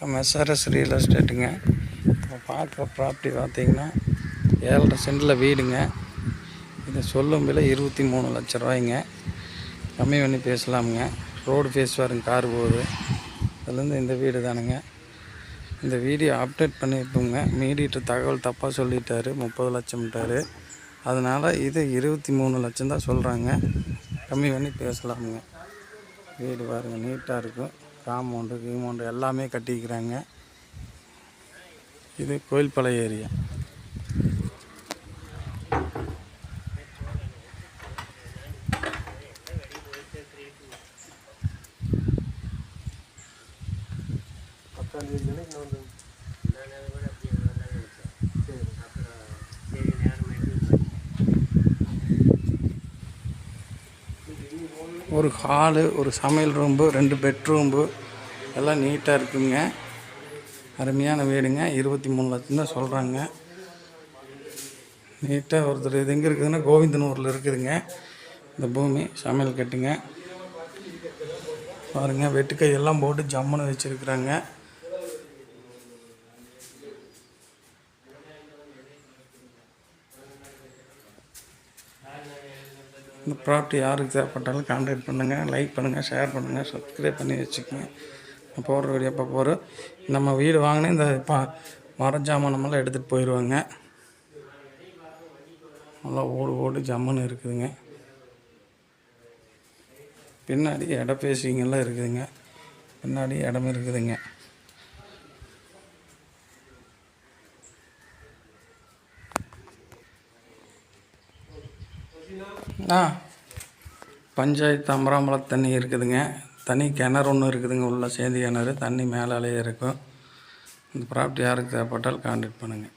நம்ம SRS real எஸ்டேட்டுங்க இப்போ பார்க்குற ப்ராப்பர்ட்டி பார்த்தீங்கன்னா ஏழரை சென்டில் வீடுங்க. இது சொல்லும் விலை இருபத்தி மூணு லட்ச ரூபாய்ங்க. கம்மி பண்ணி பேசலாமுங்க. ரோடு ஃபேஸ் வருங்க கார் போகுது. அதுலேருந்து இந்த வீடு தானுங்க. இந்த வீடியோ அப்டேட் பண்ணியிருப்போங்க மீடியேட்டர் தகவல் தப்பாக சொல்லிட்டாரு. முப்பது லட்சம்ட்டாரு. அதனால் இது இருபத்தி மூணு லட்சம் தான் சொல்கிறாங்க கம்மி பண்ணி பேசலாமுங்க. வீடு பாருங்கள் நீட்டாக இருக்கும். காம்பவுண்டு கீமௌண்டு எல்லாமே கட்டிக்கிறாங்க இது கோயில்பாளையம் ஏரியா. பத்தாம் தேதி இன்னும் வந்து ஒரு ஹாலு ஒரு சமையல் ரூம்பு ரெண்டு பெட்ரூம்பு எல்லாம் நீட்டாக இருக்குங்க. அருமையான வீடுங்க. இருபத்தி மூணு லட்சம் தான் சொல்கிறாங்க நீட்டாக ஒருத்தர் இது எங்கே இருக்குதுன்னா கோவிந்தனூரில் இருக்குதுங்க. இந்த பூமி சமையல் கட்டுங்க. பாருங்கள் வெட்டுக்கை எல்லாம் போட்டு ஜம்முன்னு வச்சுருக்குறாங்க. இந்த ப்ராப்பர்ட்டி யாருக்கு தேவைப்பட்டாலும் கான்டாக்ட் பண்ணுங்கள் லைக் பண்ணுங்கள் ஷேர் பண்ணுங்கள் சப்ஸ்கிரைப் பண்ணி வச்சுக்கோங்க. நான் போடுற வீடியோ அப்போ போகிறோம் நம்ம வீடு வாங்கினே இந்த பா மர ஜாமானமெல்லாம் எடுத்துகிட்டு போயிடுவாங்க நல்லா ஓடு ஓடு ஜம்முன்னு இருக்குதுங்க. பின்னாடி இடப்பேசிங்கெல்லாம் இருக்குதுங்க. பின்னாடி இடம் இருக்குதுங்க. ஆ. பஞ்சாயத்து அமராமலம் தண்ணி இருக்குதுங்க. தனி கிணறு ஒன்று இருக்குதுங்க உள்ள சேந்தி கிணறு. தண்ணி மேலாலேயே இருக்கும். இந்த ப்ராப்பர்ட்டி யாருக்கு தேவைப்பட்டாலும் கான்டாக்ட் பண்ணுங்கள்